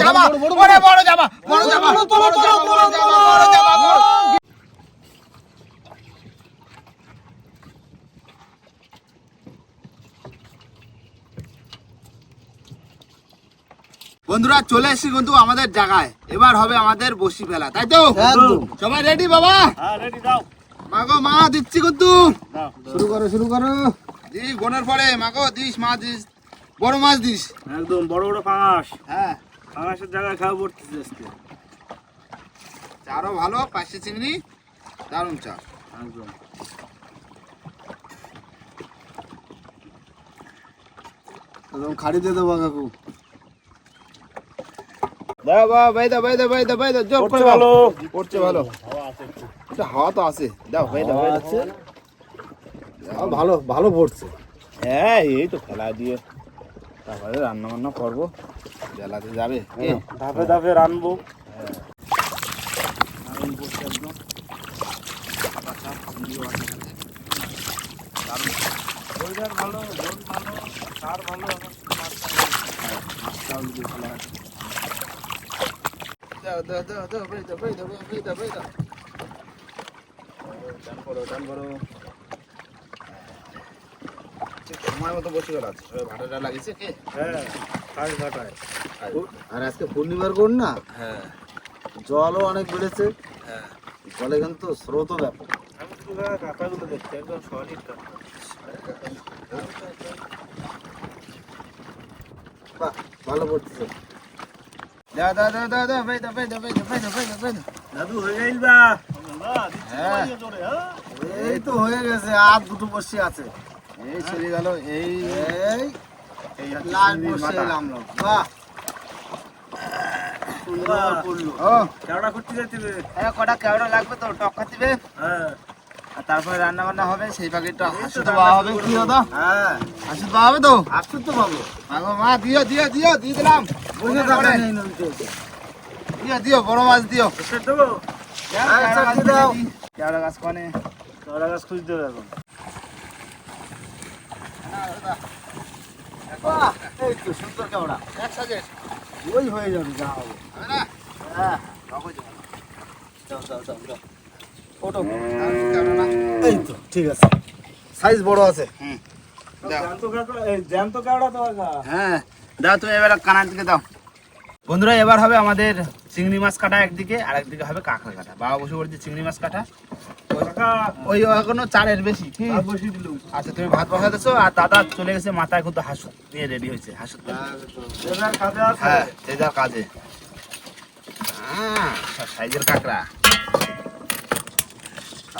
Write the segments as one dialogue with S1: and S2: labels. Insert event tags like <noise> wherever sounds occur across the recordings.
S1: জামা ওরে বড়। জামা বড় জামা বড় জামা বড় জামা বড়। জামা। বন্ধুরা চলে এসেছি কিন্তু আমাদের জায়গায়। এবার হবে আমাদের বসি ফেলা তাই তো? সবাই রেডি বাবা?
S2: হ্যাঁ রেডি
S1: মাগো মা দিচ্ছি কিন্তু।
S3: শুরু করো শুরু করো।
S1: দিস বোনের পরে মাগো দিস মা দিস। বড় মাছ দিস।
S2: একদম বড় বড় পাঙাশ
S1: হ্যাঁ।
S2: পাঙাশের জায়গায় খাওয়া পড়তেছে আজকে।
S1: চারও ভালো পাঁচশো চিংড়ি দারুণ চা
S2: একদম।
S3: একদম খাড়ি দিয়ে দেবো কাকু।
S1: দাও ভাই দাও ভাই দাও ভাই দাও ভাই দাও জোর করে
S2: ভালো।
S1: পড়ছে ভালো। এটা হাওয়া তো আছে। দাও ভাই দাও ভাই
S3: আছে। আহ, ভালো ভালো পড়ছে।
S1: হ্যাঁ এই তো খেলা দিয়ে। তারপরে রান্না বান্না করব। বেলাতে যাবে
S2: ধাপে ধাপে রানবো
S1: আছে
S2: ভালো ভালো সার ভালো
S1: হ্যাঁ, হয়। সময় মতো বসে গেল। সবাই ভাটাটা লাগিয়েছে কে
S2: হ্যাঁ ঘাটায়
S3: আর আজকে পূর্ণিমার কোন না?
S1: হ্যাঁ।
S3: জলও অনেক বেড়েছে।
S1: হ্যাঁ।
S3: জলে কিন্তু স্রোতও ব্যাপক।
S2: আমি তো কাঁটাগুলো দেখছি একদম সলিড
S3: বাহ ভালো পড়ছে
S1: দাও দাও দাও দাও দাও ভাই দাও ভাই দাও ভাই ভাই
S2: দাদু হয়ে গেল বা।
S1: হ্যাঁ।
S3: এই তো হয়ে গেছে আর দুটো বসে আছে।
S1: এই চলে গেল এই
S3: এই
S1: এই
S3: লাল বসে এলাম বাহ সুন্দর
S2: বাহ।
S3: পড়ল
S1: ও
S2: কেওড়া করতে যাইতে
S1: হ্যাঁ কটা কেওড়া লাগবে তো টক খাতিবে
S2: হ্যাঁ।
S1: আর তারপরে রান্না বান্না হবে সেই একটু হাসু তো পাওয়া হবে। কি হতো
S3: হ্যাঁ।
S1: হাসু পাওয়া হবে তো?
S3: আসুন তো বাবু
S1: মাগো মা দিও দিও দিও দিয়ে দিলাম।
S3: বসে থাকা নেই
S1: দিও দিও বড় মাছ দিও।
S2: দেবো?
S3: হ্যাঁ,
S1: কেওড়া গাছ কোনে।
S2: কেওড়া গাছ খুঁজতে হবে এখন।
S3: এই তো সুন্দর কেওড়া।
S1: এক সাজে
S3: ওই হয়ে যাবে যা হবে। হ্যাঁ দাও
S1: ওটো।
S3: এই তো ঠিক আছে। সাইজ বড় আছে।
S1: হুম
S2: জ্যান্ত কাঁকড়া এই জ্যান্ত কাঁকড়া তো
S1: হ্যাঁ দাও তুমি এবার কানার দিকে দাও। বন্ধুরা এবার হবে আমাদের চিংড়ি মাছ কাটা একদিকে আর একদিকে হবে কাঁকড়া কাটা বাবা বসে পড়েছে চিংড়ি মাছ কাটা। ওই এখনও চারের বেশি।
S2: ভাত
S1: আচ্ছা তুমি ভাত বসা দিছো আর দাদা চলে গেছে মাথায় কিন্তু হাসুত নিয়ে রেডি হয়েছে হাসুত
S2: কাজে
S1: হ্যাঁ যে যার কাজে। আহ, সাইজের কাঁকড়া।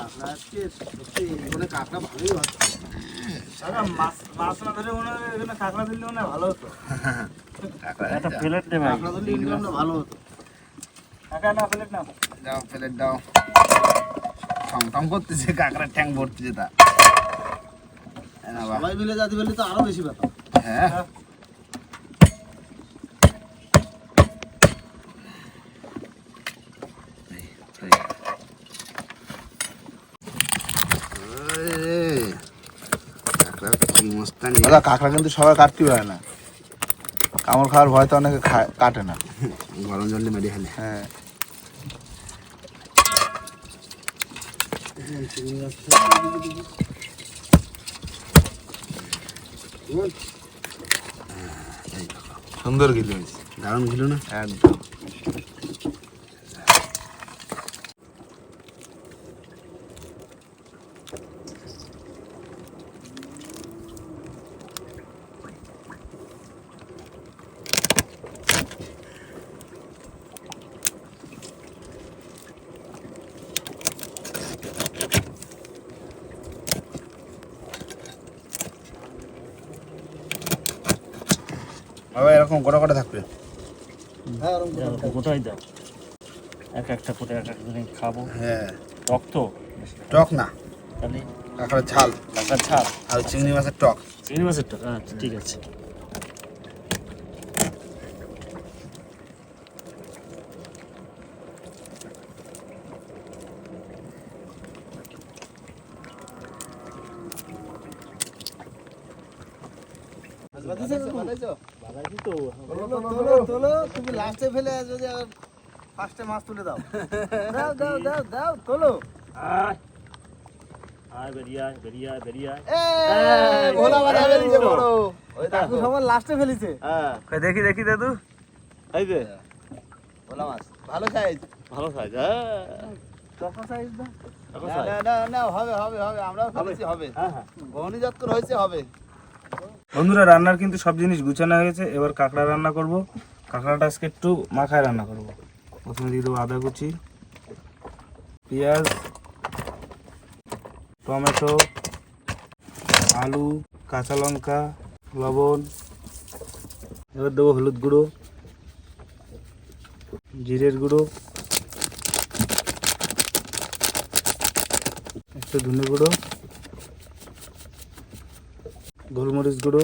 S3: কাঁকড়া আজকে সত্যি এখানে কাঁকড়া ভালোই হচ্ছে।
S2: কাকা মাছ মাছ না ধরে মনে হয় এখানে কাঁকড়া দিলে মনে ভালো হতো।
S1: কাঁকড়া
S2: একটা প্লেট দে ভাই।
S3: কাঁকড়া ধরলে ইনকাম ভালো হতো।
S2: কাকা না প্লেট না।
S1: দাও প্লেট দাও। টং টং করতেছে কাঁকড়া ঠ্যাং ভরতেছে তা।
S3: সবাই মিলে যাতে বললে তো আরও বেশি ব্যাপার।
S1: হ্যাঁ।
S3: দাদা কাঁকড়া কিন্তু সবাই কাটতে পারে না। কামড় খাওয়ার ভয় তো অনেকে খায়- কাটে না।
S1: গরম জল মেরে খেলে
S3: হ্যাঁ। সুন্দর গিলি
S1: দারুণ ছিল না?
S3: একদম।
S1: বাবা এরকম গোটা গোটা থাকবে।
S3: হ্যাঁ।
S2: গোটাই দাও। এক একটা করে এক এক দিন খাব।
S1: হ্যাঁ।
S2: টক তো?
S1: টক না।
S2: তাহলে?
S1: কাঁকড়ার ঝাল
S2: কাঁকড়ার ঝাল
S1: আর চিংড়ি মাছের টক।
S2: চিংড়ি মাছের টক আচ্ছা ঠিক আছে।
S3: লাস্টে ফেলে যদি ফার্স্টে মাছ তুলে দাও। <laughs> দাও দাও দাও দাও তোলো। এই, ভোলা বাঁধা বেরিয়েছে বড়। কাকু সবার লাস্টে ফেলেছে।
S2: দেখি দেখি দাদু।
S1: ভোলা মাছ। ভালো সাইজ
S3: কখন সাইজ দাও।
S1: না না না হবে হবে হবে। আমরাও ফেলেছি হবে। বহনি যৎকর হয়েছে হবে।
S2: বন্ধুরা রান্নার কিন্তু সব জিনিস গুছানো হয়ে গেছে এবার কাঁকড়া রান্না করব। কাঁকড়াটা আজকে একটু মাখায় রান্না করব। প্রথমে দিয়ে দেবো আদা কুচি, পেঁয়াজ, টমেটো, আলু, কাঁচা লঙ্কা, লবণ, এবার দেবো হলুদ গুঁড়ো, জিরের গুঁড়ো, একটু ধনে গুঁড়ো, গোলমরিচ গুঁড়ো,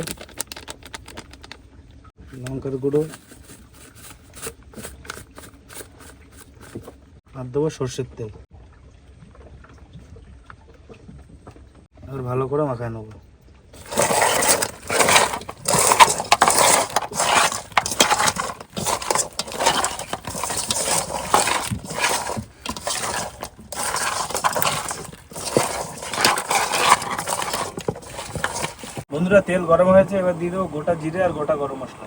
S2: লঙ্কার গুঁড়ো আর দেবো সর্ষের তেল। এবার ভালো করে মাখায় নেব। বন্ধুরা, তেল গরম হয়েছে, এবার দিয়ে দেবো গোটা জিরে আর গোটা গরম মশলা।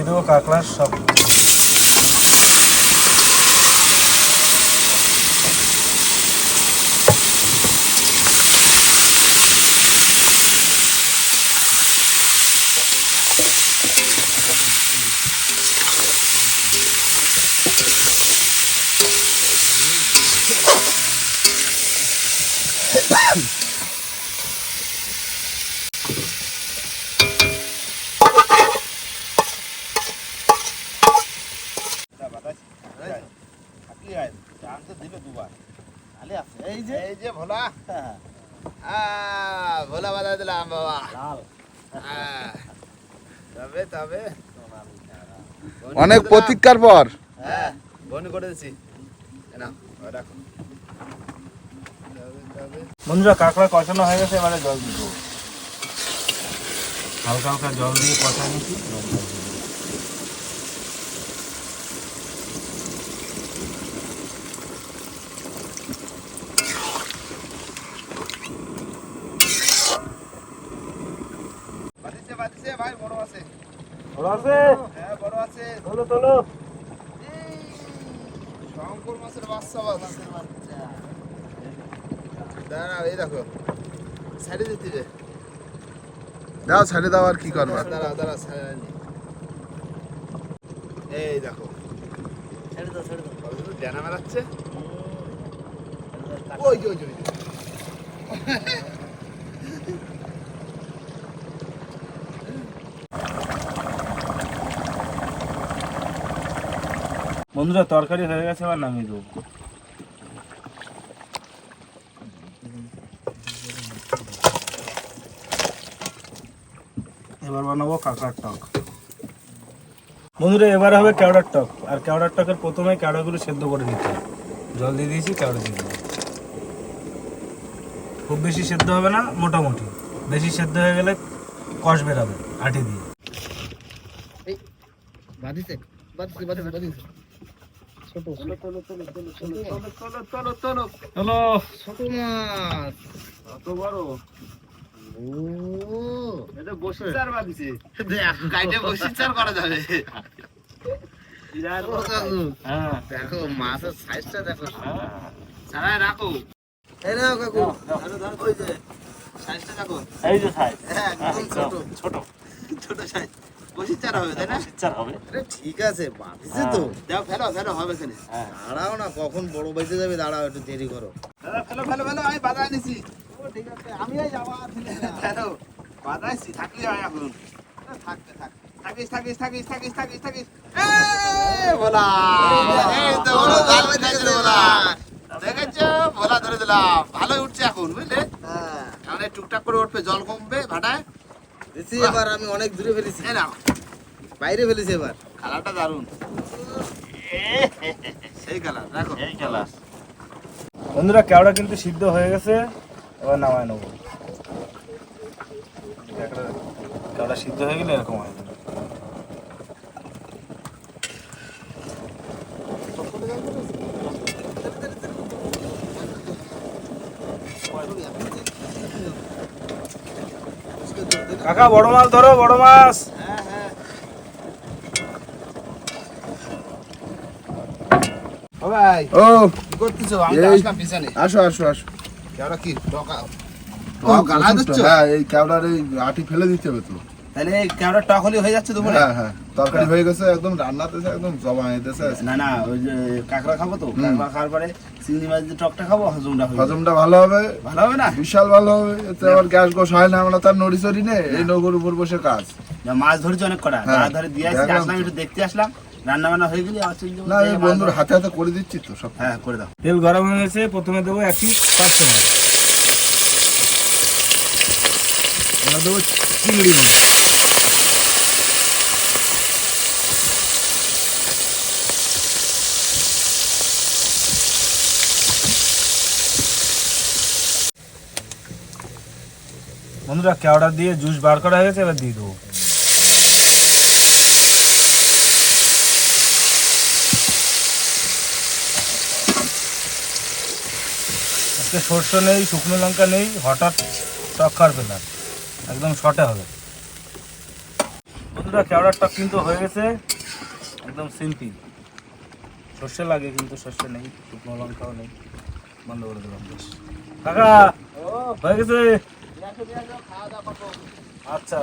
S2: দিয়ে দেবো কাঁকড়ার সব
S1: এই যে। এই যে ভোলা। আহ, ভোলা বাধা দিলাম বাবা। তবে তবে।
S4: অনেক প্রতীক্ষার পর।
S1: হ্যাঁ বনি করে দিচ্ছি। এ নাও, রাখো।
S2: বন্ধুরা কাঁকড়া কষানো হয়ে গেছে এবারে জল দিব। হালকা হালকা জল দিয়ে কষা নিচ্ছি
S1: বাদিছে বাদিছে ভাই বড় আছে
S2: বড় আছে
S1: হ্যাঁ বড় আছে
S2: তোলো তোলো।
S1: এই, শঙ্কর মাছের বাচ্চা মাছের বাচ্চা দাঁড়াও এই দেখো। সাইডে দিতে যে
S4: দাও ছেড়ে দাও আর কি করবার।
S1: দাঁড়াও দাঁড়াও সাইডে এই দেখো।
S3: ছেড়ে দাও ছেড়ে দাও।
S1: ডেনা মেলাচ্ছে? ওই যে, ওই ওই
S2: বন্ধুরা, তরকারি হয়ে গেছে আবার নামিয়ে দেবো। এবার বানাবো কাঁকড়ার টক। বন্ধুরা, এবার হবে কেওড়ার টক। আর কেওড়ার টকের প্রথমে কেওড়াগুলো সেদ্ধ করে নিতে হবে। জল দিয়ে দিয়েছি, কেওড়া দিয়ে খুব বেশি সেদ্ধ হবে না, মোটামুটি। বেশি সেদ্ধ হয়ে গেলে কষ বেরাবে আটি দিয়ে।
S3: ছোট তোলো তোলো তোলো তোলো তোলো তোলো তোলো
S2: হ্যালো
S3: ছোট মাছ।
S2: কত বড়
S3: ও।
S2: এটা বসে।
S1: চার বাদিছে গাইডে বসে চার করা যাবে।
S3: কাকু
S2: হ্যাঁ।
S3: দেখো মাছের সাইজটা দেখো।
S1: চারায় রাখো।
S3: এই নাও কাকু।
S1: ওই যে সাইজটা দেখো।
S2: এই যে সাইজ।
S1: হ্যাঁ, একদম ছোট।
S2: ছোট।
S1: ছোট সাইজ। বসে চার হবে তাই না?
S2: পিকচার হবে।
S3: আরে ঠিক আছে বাদিছে তো।
S1: দাও ফেলো ফেলো হবে এখানে
S3: দাঁড়াও না কখন বড় বাইতে যাবে দাঁড়াও একটু দেরি করো।
S1: দাদা ফেলো ফেলো ফেলো আমি বাধা এনেছি।
S3: ও ঠিক আছে আমি যাব আর ফেলে দিলাম।
S1: ফেলো বাধা এনেছি থাকলে হয় এখন থাকতে থাক থাকিস থাকিস থাকিস থাকিস থাকিস থাকিস। ভোলা! এই তো ভোলা দেখেছ ভোলা? ধরে দিলাম। ভালোই উঠছে এখন বুঝলে?
S3: হ্যাঁ।
S1: টুকটাক করে উঠবে জল কমবে ভাটায়।
S3: এবার আমি অনেক দূরে ফেলেছি।
S1: নাও।
S3: বাইরে ফেলেছি এবার।
S1: কালারটা দারুণ। সেই কালার দেখো।
S2: এই খেলা বন্ধুরা কেওড়া কিন্তু সিদ্ধ হয়ে গেছে এবার নামায় নেব। কেওড়া- সিদ্ধ হয়ে গেলে এরকম হয়ে। কাকা বড় মাছ ধরো বড় মাছ
S1: ও ভাই।
S4: ও।
S1: কি করতেছো? আমি আসলাম পিছনে।
S4: আসো আসো আসো।
S1: কেওড়া কি? টকা
S4: ও,
S1: গালা দিচ্ছ
S4: হ্যাঁ এই ক্যাবলার এই আটি ফেলে দিতে হবে তো।
S1: তাহলে এই কেওড়া টক হলে হয়ে যাচ্ছে দুপুরে?
S4: হ্যাঁ হ্যাঁ তরকারি হয়ে গেছে একদম রান্নাতেছে একদম জমা হইতেছে
S1: না না ওই যে কাঁকড়া খাব তো কাঁকড়া খাওয়ার পরে চিংড়ি মাছ দিয়ে টকটা খাব হজমটা হবে
S4: হজমটা ভালো হবে।
S1: ভালো হবে না?
S4: বিশাল ভালো হবে। এতে আবার গ্যাস গোস হয় না আমরা তার নড়ি চড়ি নে এই নৌকোর উপর বসে কাজ।
S1: মাছ ধরেছি অনেক কটা।
S4: হ্যাঁ,
S1: ধরে দিয়ে আসছি আসলাম একটু দেখতে আসলাম। রান্না বান্না হয়ে গেলে আবার চলে যাব।
S4: না এই
S1: এই
S4: বন্ধুর হাতে হাতে করে দিচ্ছি তো সব।
S1: হ্যাঁ করে দাও।
S2: তেল গরম হয়ে গেছে প্রথমে দেবো এক পিস পাঁচশো মাছ এবার দেবো চিংড়ি মাছ। বন্ধুরা কেওড়া দিয়ে জুস বার করা হয়ে গেছে এবার দিয়ে দেবো। আজকে সর্ষে নেই শুকনো লঙ্কা নেই হঠাৎ টক খাওয়ার পেলাম। একদম শর্টে হবে। বন্ধুরা কেওড়ার টক কিন্তু হয়ে গেছে একদম সিম্পল। সর্ষে লাগে কিন্তু সর্ষে নেই শুকনো লঙ্কাও নেই। বন্ধ করে দিলাম বেশ। কাকা হয়ে গেছে? আচ্ছা।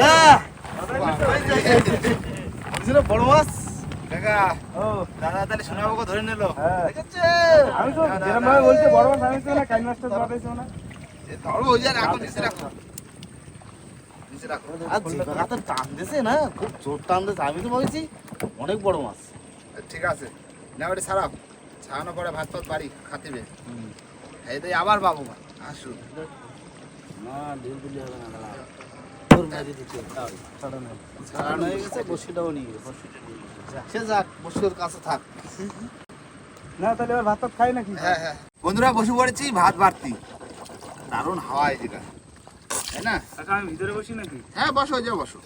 S1: হ্যাঁ। বড় মাছ? দাদা তাহলে ধরে নিলো।
S2: হ্যাঁ। আমি তো যেরকম ভাবে বলছি বড় মাছ আনিস না কাই মাছটা ধরা না।
S1: ধরো ওই যে রাখো নিচে রাখো।
S3: আর টান দিছে না খুব জোর টান দিছে আমি তো বলছি অনেক বড় মাছ।
S1: ঠিক আছে। না ওটা ছাড়াও। ছাড়ানো পরে ভাত ফাত বাড়ি খাতিবে এই আবার বাবু আসুন।
S3: না দিলে হবে না মেরে দিতে ছাড়ানো হয়ে গেছে বসিটাও নিয়ে গেছে। সে যাক বসির কাছে থাক।
S2: না তাহলে এবার ভাত টাত খাই নাকি?
S1: হ্যাঁ হ্যাঁ। বন্ধুরা বসে পড়েছি ভাত বাড়তি। দারুণ হাওয়া এই তাই না?
S2: কাকা আমি ভিতরে বসি নাকি?
S1: হ্যাঁ বসো যে বসো।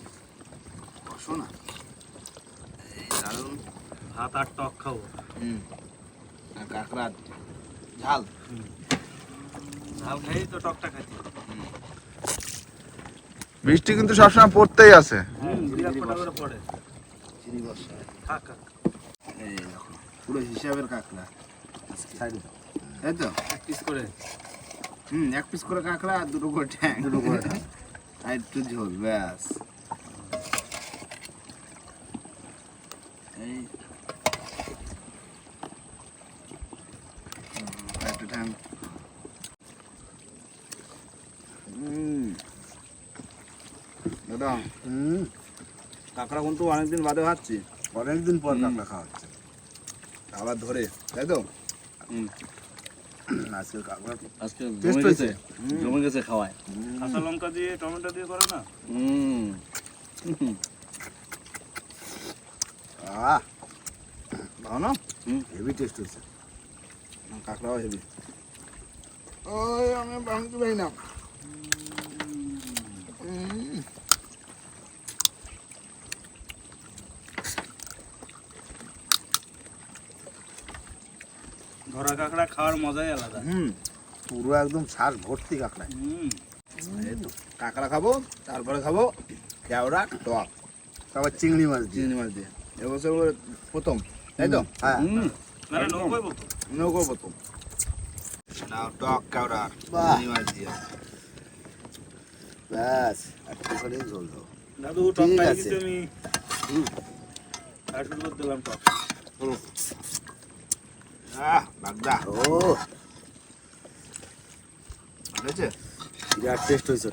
S1: বসো না। দারুণ।
S2: ভাত আর টক খাব।
S1: হুম। আর কাঁকড়া ঝাল।
S2: ঝাল খাই তো টকটা খাচ্ছি।
S4: বৃষ্টি কিন্তু সবসময় পড়তেই আছে।
S1: পুরো কাঁকড়া তাই তো
S2: এক পিস করে
S1: এক পিস করে কাঁকড়া আর দুটো করে ট্যাং দুটো করে ঝোল ব্যাস এই হুম, আর একটু ট্যাং হুম দাদা
S3: হুম
S1: কাঁকড়া কিন্তু অনেকদিন বাদে ভাবছি
S3: অনেকদিন পর কাঁকড়া খাওয়া হচ্ছে।
S1: আবার ধরে তাই তো?
S3: আজকে কাঁকড়া
S5: আজকে
S3: Taste
S5: জমে জমে গেছে খাওয়ায়।
S2: কাঁচা লঙ্কা দিয়ে টমেটো দিয়ে করে না?
S5: হুম।
S1: আহ! ভালো না? হেভি টেস্ট হয়েছে। কাঁকড়াও হেভি ওই আমি ভাঙতে পারি না।
S2: ধরা কাঁকড়া খাওয়ার মজাই আলাদা।
S1: হুম পুরো একদম শ্বাস ভর্তি কাঁকড়া
S2: হুম।
S1: এই তো কাঁকড়া খাব তারপরে খাব কেওড়া টক
S3: তারপর চিংড়ি মাছ
S1: চিংড়ি মাছ দিয়ে। এবছর প্রথম তাই তো?
S3: হ্যাঁ।
S2: মানে
S1: নৌকো প্রথম। নাও টক কেওড়া। চিংড়ি মাছ দিয়ে।
S3: ব্যাস ঝোল দাও।
S2: দাদু টক
S3: ঠিক
S2: খাই
S3: আছে।
S2: দিচ্ছি আমি? আর শুরু দিলাম টক।
S1: বাগদা।
S3: ও।
S1: হয়েছে?
S3: বিরাট টেস্ট হয়েছে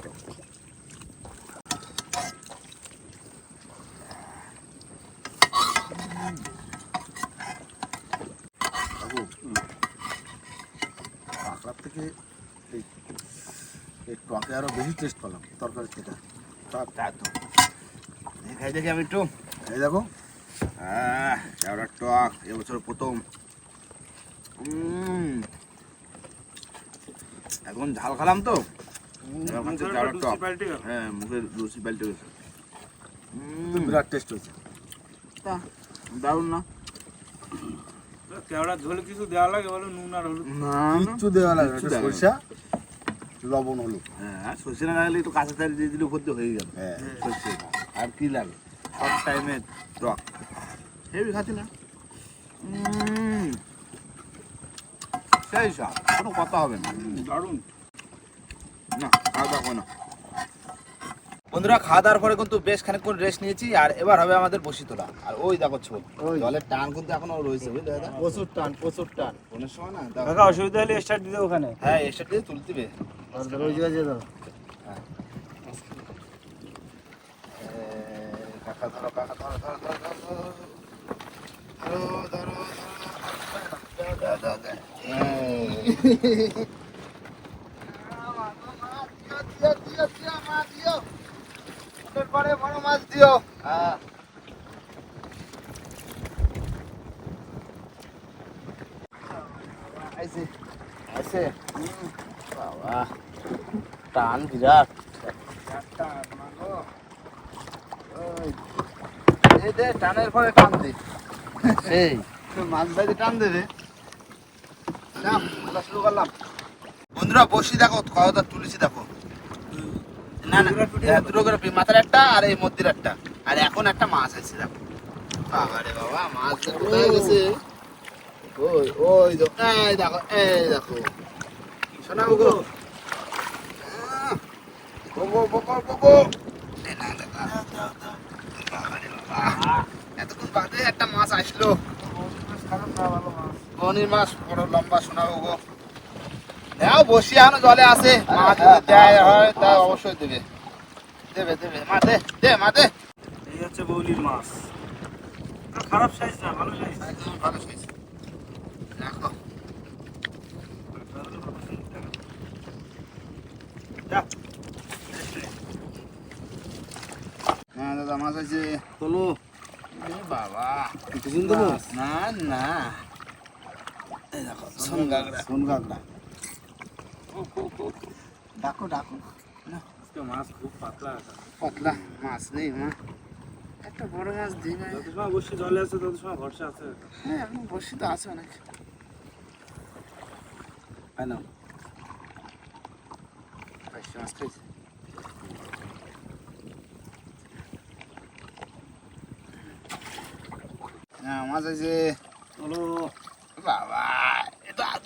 S3: কাঁকড়ার থেকে এই এই টকে আরও বেশি টেস্ট পেলাম তরকারি থেকে
S1: তো খাই দেখি আমি একটু।
S3: এই দেখো।
S1: কেওড়ার টক এবছর প্রথম। এখন ঝাল খালাম তো।
S2: মুখের
S1: হ্যাঁ মুখের লুচি পাল্টে গেছে।
S4: বিরাট টেস্ট হয়েছে।
S1: তা, দারুণ না?
S2: কেওড়ার ঝোলে কিছু দেওয়া লাগে বলো নুন আর হলুদ?
S1: না
S4: কিচ্ছু দেওয়া লাগে সরষা লবণ হলো
S1: হ্যাঁ সর্ষে না লাগলে একটু কাঁচা দিয়ে দিলে দিয়ে হয়ে গেল
S4: হ্যাঁ।
S1: সর্ষে। আর কি লাগে? সব টাইমে টক। হেভি খাচ্ছি না? সেই কোনো কথা হবে না।
S2: দারুণ।
S1: না খাওয়া দাওয়া না। বন্ধুরা খাওয়া দাওয়ার পরে কিন্তু বেশ খানিকক্ষণ রেস্ট নিয়েছি আর এবার হবে আমাদের বসি তোলা আর ওই দেখো ছোট
S3: ওই।
S1: জলের টান কিন্তু এখনও রয়েছে বুঝলে দাদা?
S3: প্রচুর টান প্রচুর টান।
S1: কোনের সময় না দাও।
S2: অসুবিধা হলে স্টার্ট দিতে ওখানে।
S1: হ্যাঁ এসে দিয়ে তুলতে হবে
S3: আর ধরো ওই জায়গায় যেয়ে ধরো
S1: কাকা ধরো কাকা ধরো ধরো ধরো ধরো ধরো ধরো ধরো দাও, পরে মাছ দিও হ্যাঁ আইছে আইছে
S3: বাবা টান বিরাট
S1: টানের পরে টান দে
S3: সেই
S1: মাছ ভাইতে টান দেবে শুরু করলাম। বন্ধুরা বসি দেখো কতটা তুলেছি দেখো। না না হ্যাঁ, দুটো করে মাথার একটা আর এই মধ্যের একটা। আর এখন একটা মাছ আছে দেখো। বাবা রে বাবা মাছ কোথায় গেছে? ওই ওই দেখো এই দেখো এই দেখো। শোনা গো। বাবা রে বাবা। এতক্ষণ বাদে একটা মাছ আসলো। বনির মাছ। বড় লম্বা শোনা গো দাও বসি এখনও জলে আছে। মাছ যদি দেয় হয় তা অবশ্যই দেবে। দেবে দেবে। মা দে দে মা দে।
S2: এই হচ্ছে বৌলির মাছ। খারাপ সাইজ না ভালো সাইজ
S1: একদম ভালো সাইজ রাখো হ্যাঁ দাদা মাছ আছে।
S3: তোলো।
S1: বাবা।
S3: কিছুদিন
S1: না না। দেখো সোন গাগড়া
S3: সোন কাঁকড়া
S1: ডাকো ডাকো
S2: মাছ খুব পাতলা আছে।
S1: পাতলা মাছ নেই মা। একটা বড় মাছ দিই না
S2: যত সময় বসে জলে আছে তত সময় ভরসা আছে।
S1: হ্যাঁ এখন বসি তো আছে অনেক।
S3: আই
S1: পাঁচশো মাছ খাইছে। হ্যাঁ মাছ আছে বাবা।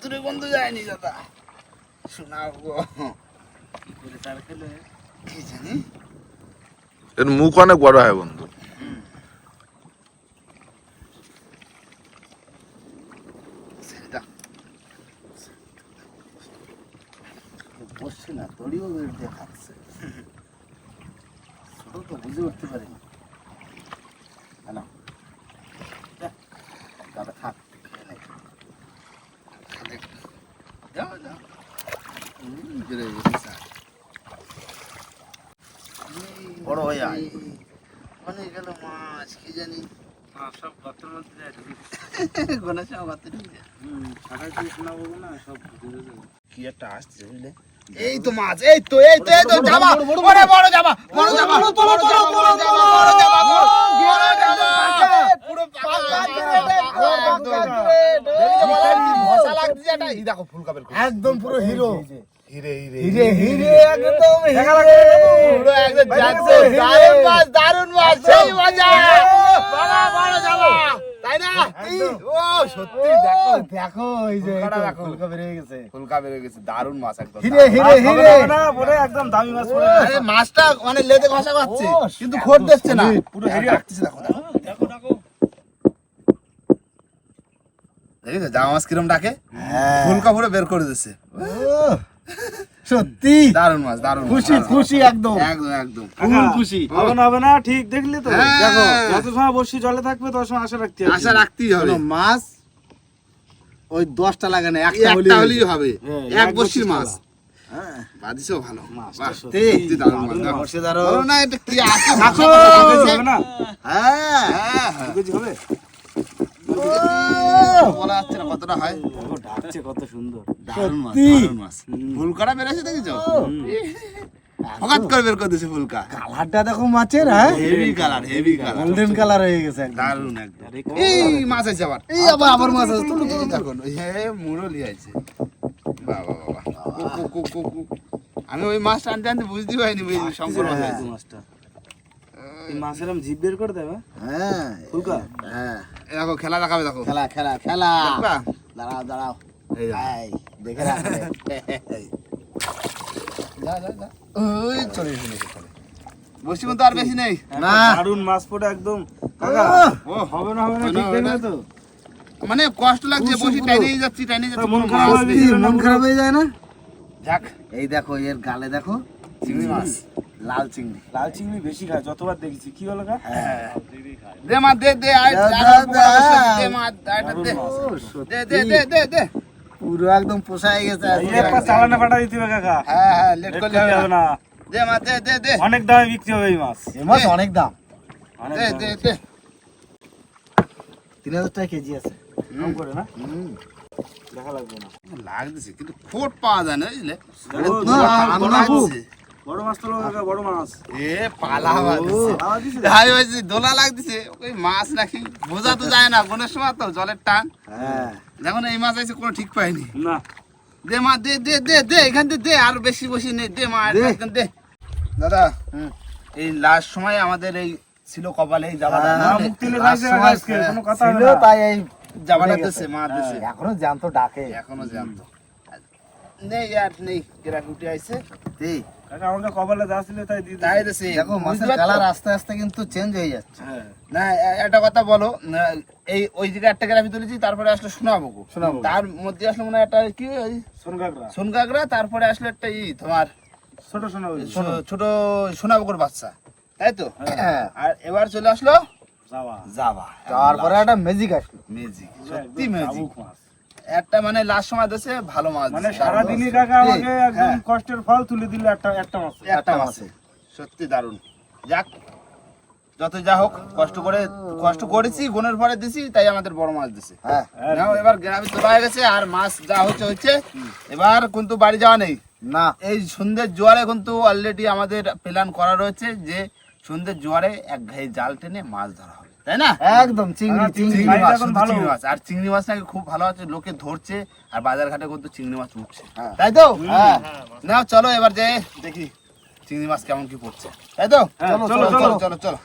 S1: আতুরে বন্ধ যায়নি দাদা। শোনাও গো।
S2: কি করে তার খেলে?
S1: কি জানি?
S4: এর মুখ অনেক বড় হয় বন্ধু
S1: ছেড়ে দাও
S3: বসছে না তড়িও বের দিয়ে খাচ্ছে ছোট তো বুঝে উঠতে পারিনি হ্যালো দাদা থাক
S1: যাও যাও হুম, বেড়ে গেছে স্যার
S3: বড় হয়ে আয়
S1: অনেক গেল মাছ কি জানি
S2: হ্যাঁ সব গর্তের মধ্যে
S1: গোনা সব বাতে ঢুকে
S2: সাঁতার দিয়ে শোনা বলব না সব
S1: কি একটা আসছে বুঝলে এই তো মাছ এই তো এই তো এই তো জামা বড় বড় জামা বড় জামা বড় জামা বড় জামা বড় জামা বড় জামা পুরো পাকা ভসা লাগছে এটা এই দেখো ফুলকাপের
S3: একদম পুরো হিরো
S1: হিরে হিরে
S3: হিরে হিরে একদম
S1: পুরো একদম যাচ্ছে। দারুণ মাছ দারুণ মাছ সেই মজা। বাবা বড় জামা তাই না? ও সত্যি দেখো।
S3: দেখো এই যে। ফুলকা বেরিয়ে গেছে।
S1: ফুলকা বেরিয়ে গেছে দারুণ মাছ একদম।
S3: হিরে হিরে হিরে।
S2: না, পরে একদম দামি মাছ পড়ে
S1: আরে মাছটা মানে লেদে ঘষা খাচ্ছে কিন্তু খোট দিচ্ছে না।
S2: পুরো হেরি
S1: রাখতেছে দেখো দেখো। জামা মাছ কিরম ডাকে?
S3: হ্যাঁ।
S1: ফুলকা পুরো বের করে দিচ্ছে।
S3: সত্যি?
S1: দারুণ মাছ দারুণ
S3: খুশি খুশি একদম।
S1: একদম একদম।
S2: কাকা,
S3: খুশি।
S2: হবে না হবে না ঠিক দেখলি তো?
S1: হ্যাঁ।
S2: দেখো যত সময় বসি জলে থাকবে তত সময় আশা রাখতে হবে।
S1: আশা রাখতেই হবে।
S3: মাছ ওই দশটা লাগে না একটা
S1: একটা
S3: হলেই
S1: হবে।
S2: হ্যাঁ,
S1: এক বসির মাছ।
S3: হ্যাঁ।
S1: বাদিসও ভালো। দারুণ না এটা কি আছে?
S2: হবে না?
S3: হ্যাঁ
S1: হ্যাঁ, হ্যাঁ।
S2: হবে?
S1: বলা যাচ্ছে না কতটা হয়।
S2: ডাকছে কত সুন্দর।
S1: দারুণ মাছ দারুণ মাছ। ফুলকাটা বেরোছে দেখেছ? হঠাৎ করে বের করে দিয়েছে ফুলকা।
S3: কালারটা দেখো মাছের হ্যাঁ?
S1: Heavy colour heavy colour
S3: golden colour হয়ে গেছে
S1: দারুণ একদম। এই মাছ আছে আবার।
S3: এই আবার আবার মাছ আছে।
S1: হে মুরলি আছে। বাবা বাবা। আমি ওই মাছটা আনতে আনতে বুঝতে পারিনি বুঝলি শঙ্কর মাছ
S2: হ্যাঁ,
S1: আছে।
S2: মাছটা। মাছের আম জিভ বের করে দেবে
S3: হ্যাঁ?
S2: ফুলকা?
S3: হ্যাঁ।
S1: দেখো খেলা দেখাবে দেখো।
S3: খেলা খেলা খেলা। দাঁড়াও দাঁড়াও।
S1: এই দেখো। যা, যা, যা। ওই চলে চলে। বসি কিন্তু আর বেশি নেই।
S3: না।
S2: দারুণ মাছ পড়ে একদম। কাকা
S1: ও।
S2: হবে না হবে না ঠিক দেখবে তো।
S1: মানে কষ্ট লাগছে বসি। টাইনে যাচ্ছি টাইনে যাচ্ছি
S2: মন।
S3: মন খারাপ হয়ে যায় না?
S1: যাক।
S3: এই দেখো এর গালে দেখো চিংড়ি মাছ। লাল চিংড়ি।
S2: লাল চিংড়ি বেশি খায় যতবার দেখেছি। কি হলো কা
S1: দে মা দে দে আর
S3: দা, দা, দা।
S1: দে মা দে দে। দে দে দে দে
S3: পুরো একদম পোষায় গেছে।
S2: এই একবার চালানে পাঠা দিতে হবে কাকা।
S1: হ্যাঁ হ্যাঁ লেট
S2: লেট
S1: করলে
S2: হবে না।
S1: দে মা দে দে দে।
S2: অনেক দামে বিক্রি হবে এই মাছ।
S3: এ মাছ অনেক দাম।
S1: দে দে দে।
S3: তিন হাজার টাকা কেজি আছে।
S2: কম করে না?
S3: হুম।
S2: দেখা লাগবে না।
S1: লাগতেছে কিন্তু ফোট পাওয়া যায় না বুঝলে?
S3: বড়
S2: মাছ তো বড় মাছ।
S1: এ পালা
S2: দিছে?
S1: দোলা লাগতেছে ওই মাছ নাকি বোঝা তো যায় না বনের সময় তো জলের টান।
S3: হ্যাঁ।
S1: এই মাছ আছে কোনো ঠিক পাইনি।
S2: না।
S1: দে মা দে দে দে দে এখান থেকে দে আর বেশি বসি নে দে মা একদম দে। দাদা এই লাস্ট সময় আমাদের এই ছিল কপালে এই জামাটা
S3: হ্যাঁ,
S2: না,
S1: না,
S2: আজকে, কোনো কথা
S3: ছিল তাই এই
S1: জামাটা। দিচ্ছে মা দিচ্ছে
S3: এখনও জ্যান্ত ডাকে।
S1: এখনও জানতো নেই আর নেই কেরা উঠে আইছে।
S3: এই,
S2: কাকা আমাকে কপালে যা ছিল তাই দিয়ে
S1: তাই
S2: দিছে।
S1: দিছে
S3: দেখো মাছের কালার আস্তে আস্তে কিন্তু চেঞ্জ হয়ে যাচ্ছে।
S2: হ্যাঁ।
S1: না একটা কথা বলো এই ওই জায়গায় একটা গ্রাফি তুলেছি তারপরে আসলো সোনাবো
S3: সোনাবগু।
S1: তার মধ্যে আসলো মনে একটা কি ওই?
S2: শোন কাকড়া
S1: সোনকাগরা তারপরে আসলো একটা ই তোমার
S2: ছোট
S1: ছো- ছোট সোনাবকুর বাচ্চা। তাই তো?
S3: হ্যাঁ।
S1: আর এবার চলে আসলো
S2: যাওয়া
S1: যাবা
S3: তারপরে একটা ম্যাজিক আসলো।
S1: ম্যাজিক সত্যি ম্যাজিক
S2: মাছ।
S1: একটা মানে লাস্ট সময় দিছে ভালো মাছ
S2: মানে
S1: দিছে।
S2: সারাদিনই কাকা আমাকে একদম
S1: হ্যাঁ।
S2: কষ্টের ফল তুলে দিলে একটা একটা মাছ
S1: একটা মাছে। সত্যি দারুণ। যাক যত যা হোক কষ্ট করে কষ্ট করেছি গুণের পরে দিছি তাই আমাদের বড় মাছ দিছে।
S3: হ্যাঁ।
S1: নাও এবার গ্রামে তোলা হয়ে গেছে আর মাছ যা হচ্ছে হচ্ছে। এবার কিন্তু বাড়ি যাওয়া নেই।
S3: না।
S1: এই সন্ধ্যের জোয়ারে কিন্তু অলরেডি আমাদের প্ল্যান করা রয়েছে যে সন্ধ্যের জোয়ারে এক ঘাই জাল টেনে মাছ ধরা হবে। তাই না?
S3: একদম চিংড়ি
S2: হ্যাঁ,
S3: চিংড়ি
S1: মাছ
S2: এখন ভালো।
S1: চিংড়ি মাছ। আর চিংড়ি মাছ নাকি খুব ভালো আছে লোকে ধরছে আর বাজার ঘাটে কিন্তু চিংড়ি মাছ উঠছে।
S3: হ্যাঁ।
S1: তাই তো?
S3: হ্যাঁ।
S1: না চলো এবার যে দেখি চিংড়ি মাছ কেমন কি পড়ছে। তাই তো?
S2: হ্যাঁ,
S1: চলো।
S2: চলো।
S1: চলো চলো।